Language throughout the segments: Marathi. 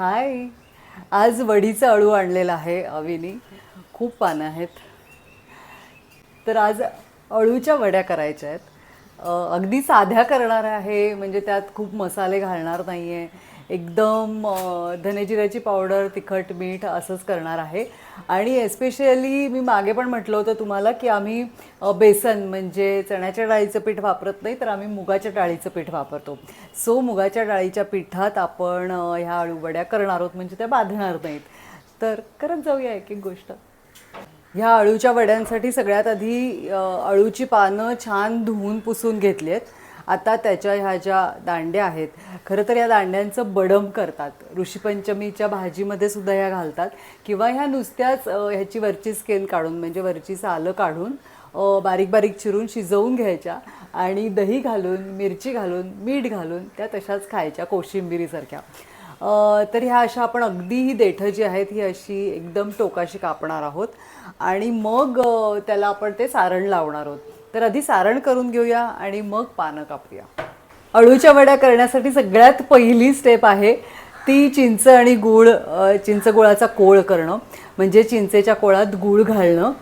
हाय. आज वडीचं अळू आणलेला आहे अविनी. खूप पानं आहेत. तर आज अळूच्या वड्या करायच्या आहेत. अगदी साध्या करणार आहे म्हणजे त्यात खूप मसाले घालणार नाही आहे एकदम धनेजिऱ्याची पावडर तिखट मीठ असंच करणार आहे. आणि एस्पेशली मी मागे पण म्हटलं होतं तुम्हाला की आम्ही बेसन म्हणजे चण्याच्या डाळीचं पीठ वापरत नाही तर आम्ही मुगाच्या डाळीचं पीठ वापरतो. सो मुगाच्या डाळीच्या पिठात आपण ह्या आळूवड्या करणार आहोत म्हणजे त्या बांधणार नाहीत. तर करत जाऊया एक एक गोष्ट. ह्या अळूच्या वड्यांसाठी सगळ्यात आधी अळूची पानं छान धुवून पुसून घेतली आहेत आता त्याच्या ह्या ज्या दांड्या आहेत खरं तर या दांड्यांचं बडम करतात. ऋषीपंचमीच्या भाजीमध्ये सुद्धा ह्या घालतात. किंवा ह्या नुसत्याच ह्याची वरची स्केल काढून म्हणजे वरची सालं काढून बारीक बारीक चिरून शिजवून घ्यायच्या आणि दही घालून मिरची घालून मीठ घालून त्या तशाच खायच्या कोशिंबिरीसारख्या. तर ह्या अशा आपण अगदी ही देठं जी आहेत ही अशी एकदम टोकाशी कापणार आहोत. आणि मग त्याला आपण ते सारण लावणार आहोत. तर आधी सारण करून घेऊया आणि मग पानं कापूया. अळूच्या वड्या करण्यासाठी सगळ्यात पहिली स्टेप आहे ती चिंच आणि गूळ चिंच गुळाचा कोळ करणं. म्हणजे चिंचेच्या कोळात गूळ घालणं.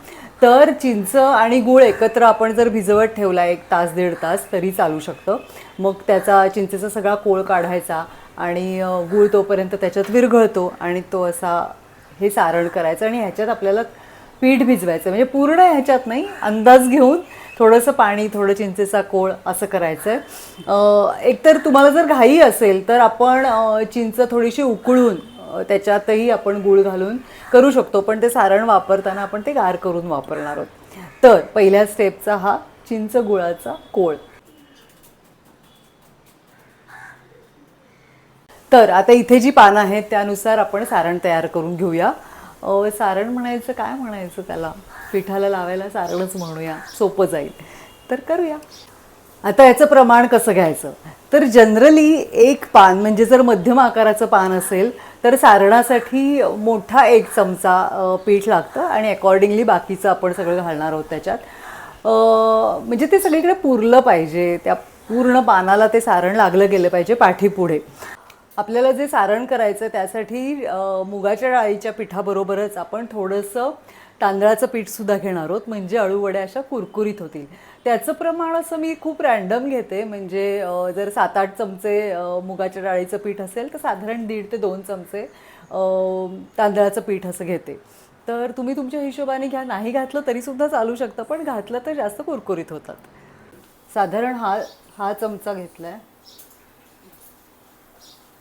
तर चिंच आणि गूळ एकत्र आपण जर भिजवत ठेवला एक तास दीड तास तरी चालू शकतं. मग त्याचा चिंचेचा सगळा कोळ काढायचा आणि गूळ तोपर्यंत त्याच्यात विरघळतो आणि तो असा हे सारण करायचं आणि ह्याच्यात आपल्याला पीठ भिजवायचं. म्हणजे पूर्ण ह्याच्यात नाही अंदाज घेऊन थोडंसं पाणी थोडं चिंचेचा कोळ असं करायचं आहे एकतर तुम्हाला जर घाई असेल तर आपण चिंच थोडीशी उकळून त्याच्यातही आपण गूळ घालून करू शकतो. पण ते सारण वापरताना आपण ते गार करून वापरणार आहोत. तर पहिल्या स्टेपचा हा चिंच गुळाचा कोळ. तर आता इथे जी पानं आहेत त्यानुसार आपण सारण तयार करून घेऊया. सारण म्हणायचं काय म्हणायचं त्याला? पिठाला लावायला सारणच म्हणूया सोपं जाईल. तर करूया. आता याचं प्रमाण कसं घ्यायचं? तर जनरली एक पान म्हणजे जर मध्यम आकाराचं पान असेल तर सारणासाठी मोठा एक चमचा पीठ लागतं आणि अकॉर्डिंगली बाकीचं आपण सगळं घालणार आहोत त्याच्यात. म्हणजे ते सगळीकडे पुरलं पाहिजे. त्या पूर्ण पानाला ते सारण लागलं गेलं पाहिजे पाठीपुढे. आपल्याला जे सारण करायचं आहे त्यासाठी मुगाच्या डाळीच्या पिठाबरोबरच आपण थोडंसं तांदळाचं पीठसुद्धा घेणार आहोत. म्हणजे अळूवड्या अशा कुरकुरीत होतील. त्याचं प्रमाण असं मी खूप रॅन्डम घेते. म्हणजे जर सात आठ चमचे मुगाच्या डाळीचं पीठ असेल तर साधारण दीड ते दोन चमचे तांदळाचं पीठ असं घेते. तर तुम्ही तुमच्या हिशोबाने घ्या. नाही घातलं तरीसुद्धा चालू शकतं पण घातलं तर जास्त कुरकुरीत होतात. साधारण हा हा चमचा घेतला आहे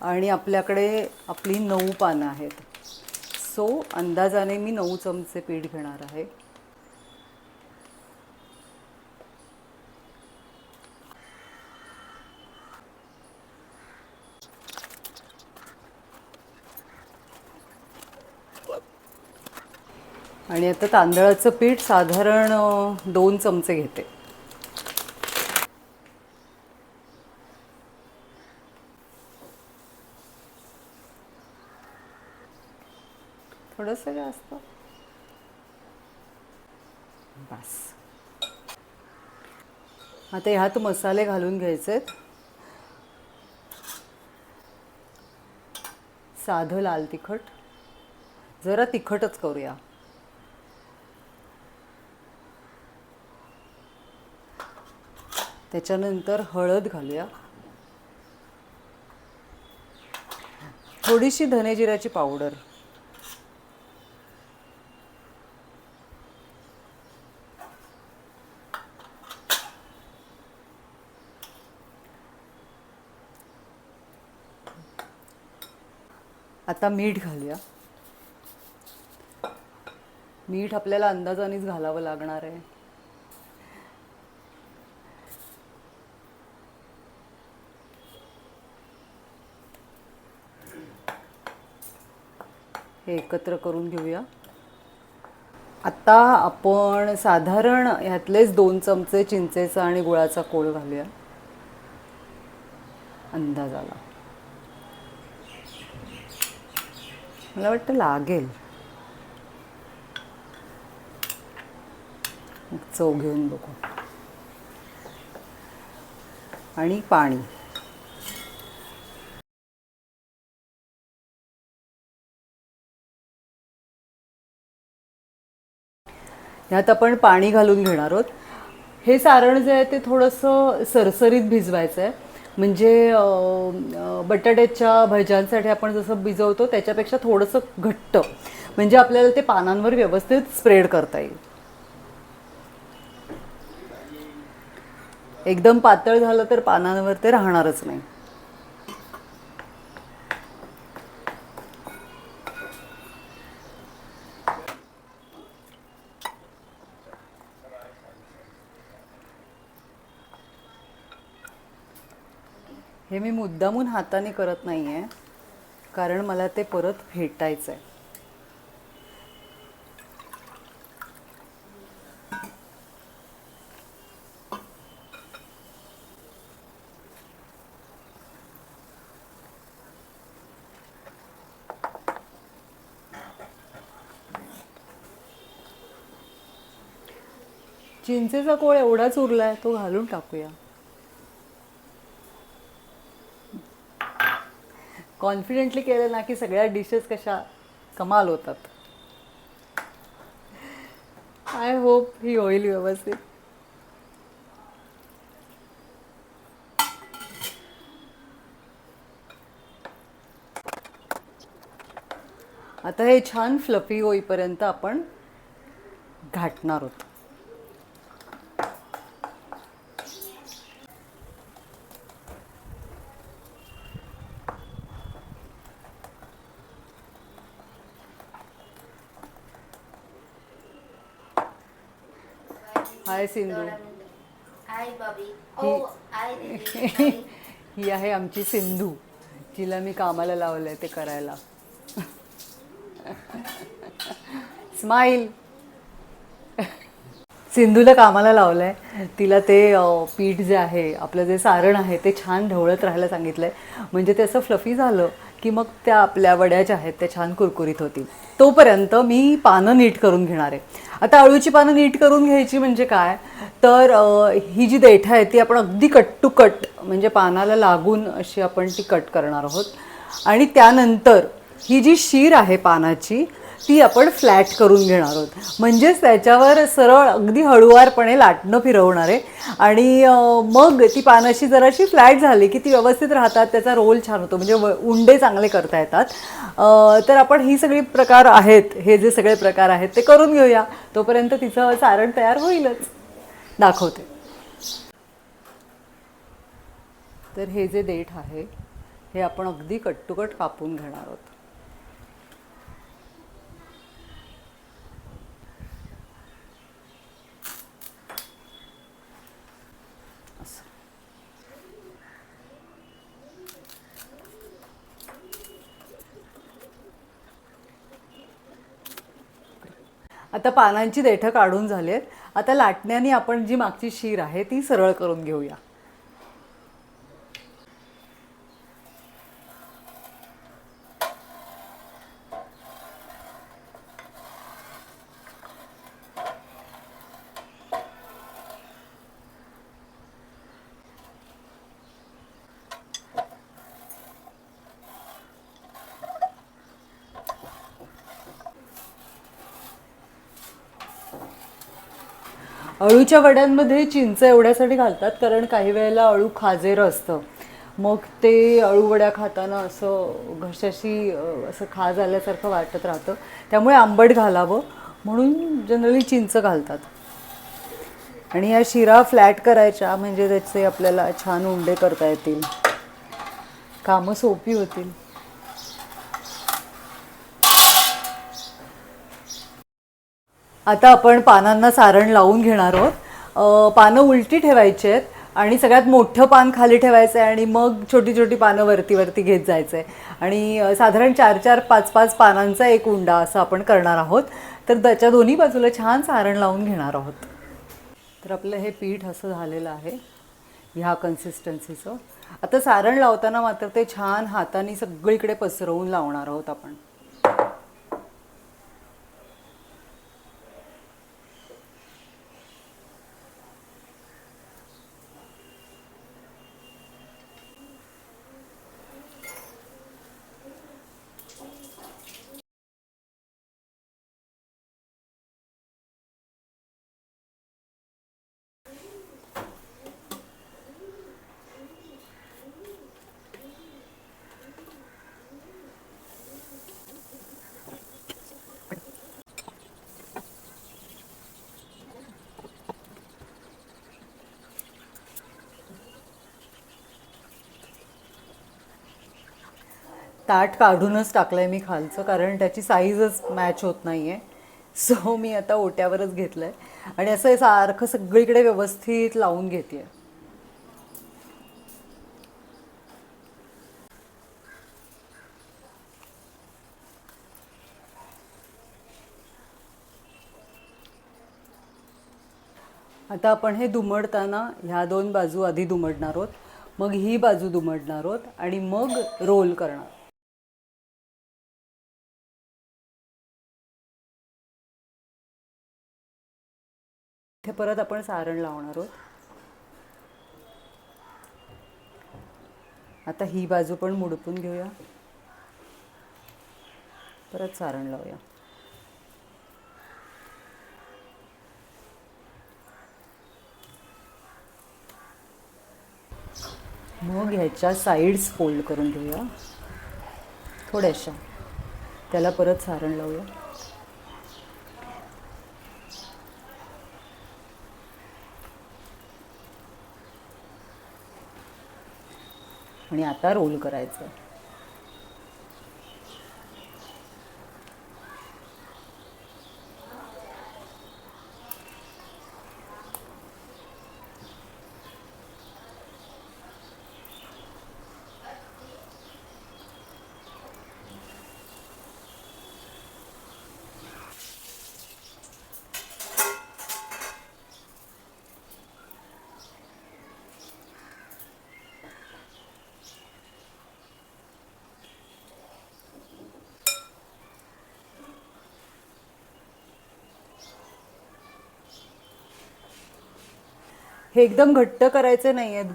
आणि आपल्याकडे आपली नऊ पानं आहेत. सो अंदाजाने मी नऊ चमचे पीठ घेणार आहे. आणि आता तांदळाचं पीठ साधारण दोन चमचे घेते. एवढं सगळं असतं. बस. आता ह्यात मसाले घालून घ्यायचे साधं लाल तिखट. जरा तिखटच करूया. त्याच्यानंतर हळद घालूया. थोडीशी धनेजिऱ्याची पावडर. आता मीठ घालूया. मीठ आपल्याला अंदाजानेच घालावं लागणार आहे. हे एकत्र करून घेऊया. आता आपण साधारण ह्यातलेच दोन चमचे चिंचेचा आणि गुळाचा कोळ घालूया. अंदाजाला मला वाटतं लागेल. चव घेऊन बघू. आणि पाणी. ह्यात आपण पाणी घालून घेणार आहोत. हे सारण जे आहे ते थोडंसं सरसरीत भिजवायचं आहे म्हणजे बटाट्याच्या भज्यांसाठी आपण जसं भिजवतो त्याच्यापेक्षा थोडंसं घट्ट. म्हणजे आपल्याला ते पानांवर व्यवस्थित स्प्रेड करता येईल. एकदम पातळ झालं तर पानांवर ते राहणारच नाही. हे मी मुद्दामून हाताने करत नाही आहे कारण मला ते परत फेटायचं आहे चिंचेचा कोळ एवढाच उरला आहे तो घालून टाकूया. कॉन्फिडेंटली केलं ना की सगळ्या डिशेस कशा कमाल होतात. आय होप ही होईल व्यवस्थित. आता हे छान फ्लफी होईपर्यंत आपण घाटणार आहोत. हाय सिंधू. हाय बॉबी. ओ हाय ही आहे आमची सिंधू. जिला मी कामाला लावलंय ते करायला. स्माईल सिंधूला कामाला लावलंय. तिला ते पीठ जे आहे आपलं जे सारण आहे ते छान ढवळत राहायला सांगितलंय. म्हणजे ते असं फ्लफी झालं की मग त्या आपल्या वड्या ज्या आहेत त्या छान कुरकुरीत होतील. तोपर्यंत मी पानं नीट करून घेणार आहे. आता अळूची पानं नीट करून घ्यायची म्हणजे काय? तर ही जी देठा आहे ती आपण अगदी कट टू कट म्हणजे पानाला लागून अशी आपण ती कट करणार आहोत. आणि त्यानंतर ही जी शीर आहे पानाची ती आपण फ्लॅट करून घेणार आहोत. म्हणजेच त्याच्यावर सरळ अगदी हळुवारपणे लाटणं फिरवणार आहे. आणि मग ती पानाशी जराशी फ्लॅट झाली की ती व्यवस्थित राहतात त्याचा रोल छान होतो. म्हणजे व- उंडे चांगले करता येतात. तर आपण ही सगळी प्रकार आहेत हे जे सगळे प्रकार आहेत ते करून घेऊया. तोपर्यंत तिचं सारण तयार होईलच. दाखवते. तर हे जे देठ आहे हे आपण अगदी कट्टुकट कापून घेणार आहोत असं. आता पानांची देठं काढून झाली आहेत आता लाटण्याने आपण जी मागची शीर आहे ती सरळ करून घेऊया. अळूच्या वड्यांमध्ये चिंच एवढ्यासाठी घालतात कारण काही वेळेला अळू खाजेरं असतं. मग ते अळू वड्या खाताना असं घशाशी असं खाज आल्यासारखं वाटत राहतं. त्यामुळे आंबट घालावं. म्हणून जनरली चिंच घालतात. आणि या शिरा फ्लॅट करायच्या म्हणजे त्याचे आपल्याला छान उंडे करता येतील. कामं सोपी होतील. आता आपण पानांना सारण लावून घेणार आहोत. पानं उलटी ठेवायची आहेत आणि सगळ्यात मोठं पान खाली ठेवायचं आहे आणि मग छोटी छोटी पानं वरती वरती घेत जायचं आहे आणि साधारण चार चार पाच पाच पानांचा एक उंडा असं आपण करणार आहोत. तर त्याच्या दोन्ही बाजूला छान सारण लावून घेणार आहोत. तर आपलं हे पीठ असं झालेलं आहे ह्या कन्सिस्टन्सीचं आता सारण लावताना मात्र ते छान हाताने सगळीकडे पसरवून लावणार आहोत आपण. ताट काढूनच टाकलं आहे मी खालचं कारण त्याची साईजच मॅच होत नाही आहे सो मी आता ओट्यावरच घेतलं आहे आणि असं सारखं सगळीकडे व्यवस्थित लावून घेते आता आपण हे दुमडताना ह्या दोन बाजू आधी दुमडणार आहोत मग ही बाजू दुमडणार आहोत आणि मग रोल करणार परत आपण सारण लावणार आहोत. आता ही बाजू पण मुडपून घेऊया. परत सारण लावूया. मग ह्याच्या साईड्स फोल्ड करून घेऊया. थोड्याशा. त्याला परत सारण लावूया. आणि आता रोल करायचं. हे एकदम घट्ट करायचे नाही आहेत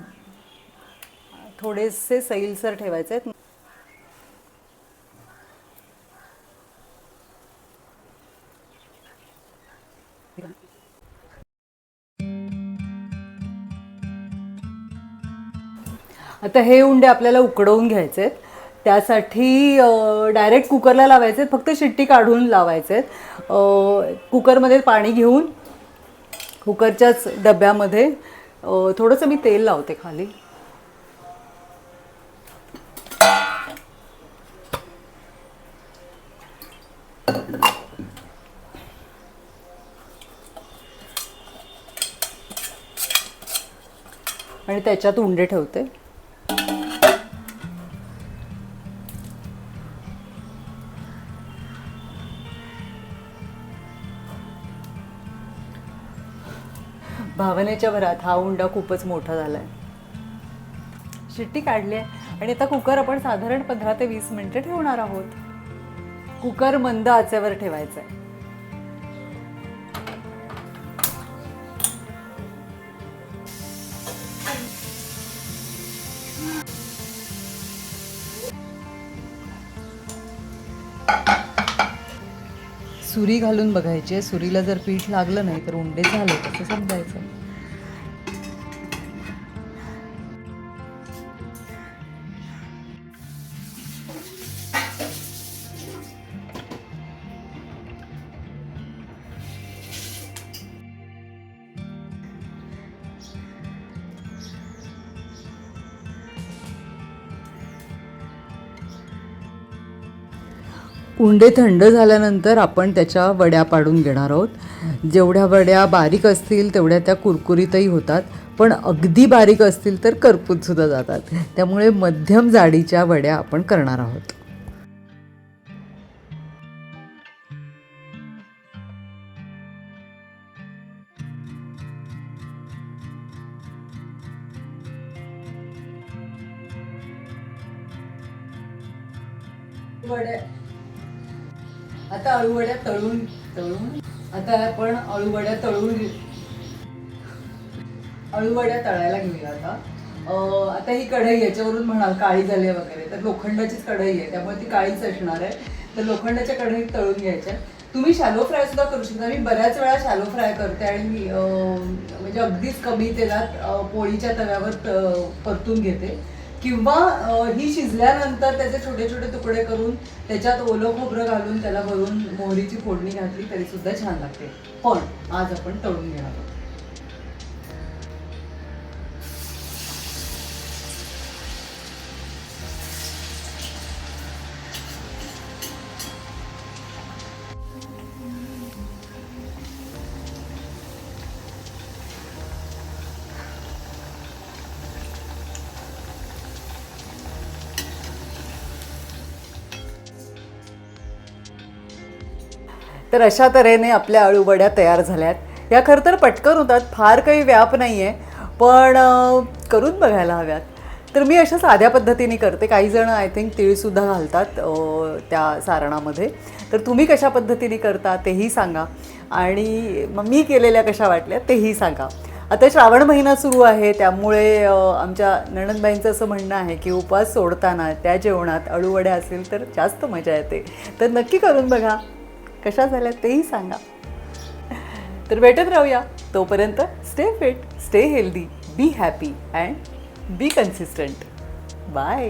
थोडेसे सैलसर ठेवायचे आहेत. आता हे उंडे आपल्याला उकडवून घ्यायचे आहेत. त्यासाठी डायरेक्ट कुकरला लावायचे आहेत. फक्त शिट्टी काढून लावायचे आहेत. कुकरमध्ये पाणी घेऊन कुकरच्याच डब्यामध्ये थोडंसं मी तेल लावते खाली. आणि त्याच्यात उंडे ठेवते. भावनेच्या भरात हा उंडा खूपच मोठा झालाय. शिट्टी काढली आहे. आणि आता कुकर आपण साधारण पंधरा ते वीस मिनिटं ठेवणार आहोत. कुकर मंद आचेवर ठेवायचा आहे सुरी घालून बघायची सुरीला जर पीठ लागलं नाही तर उंडे झाले तसं समजायचं. उंडे थंड झाल्यानंतर आपण त्याच्या वड्या पाडून घेणार आहोत. जेवढ्या वड्या बारीक असतील तेवढ्या त्या कुरकुरीतही होतात. पण अगदी बारीक असतील तर करपूतसुद्धा जातात. त्यामुळे मध्यम जाडीच्या वड्या आपण करणार आहोत. तळून तळून. आता आपण अळूवड्या तळून अळूवड्या तळायला घेऊया आता. आता ही कढई याच्यावरून म्हणाल काळी झाली आहे वगैरे तर लोखंडाचीच कढई आहे त्यामुळे ती काळीच असणार आहे. तर लोखंडाच्या कढईत तळून घ्यायच्या तुम्ही शॅलो फ्राय सुद्धा करू शकता. मी बऱ्याच वेळा शॅलो फ्राय करते आणि मी म्हणजे अगदीच कमी तेलात पोळीच्या तव्यावर परतून घेते. किंवा ही शिजल्यानंतर त्याचे छोटे छोटे तुकडे करून त्याच्यात ओलं खोबरं घालून त्याला भरून मोहरीची फोडणी घातली तरी सुद्धा छान लागते. पण आज आपण तळून घेणार आहोत. तर अशा तऱ्हेने आपल्या अळूवड्या तयार झाल्यात. या खरं तर पटकन होतात फार काही व्याप नाही आहे पण करून बघायला हव्यात. तर मी अशा साध्या पद्धतीने करते. काही जण आय थिंक तिळसुद्धा घालतात त्या सारणामध्ये. तर तुम्ही कशा पद्धतीने करता तेही सांगा. आणि मग मी केलेल्या कशा वाटल्या तेही सांगा. आता श्रावण महिना सुरू आहे त्यामुळे आमच्या नणंदबाईंचं असं म्हणणं आहे की उपवास सोडताना त्या जेवणात अळूवड्या असेल तर जास्त मजा येते. तर नक्की करून बघा. कशा झाल्या तेही सांगा. तर भेटत राहूया. तोपर्यंत stay fit stay healthy be happy and be consistent bye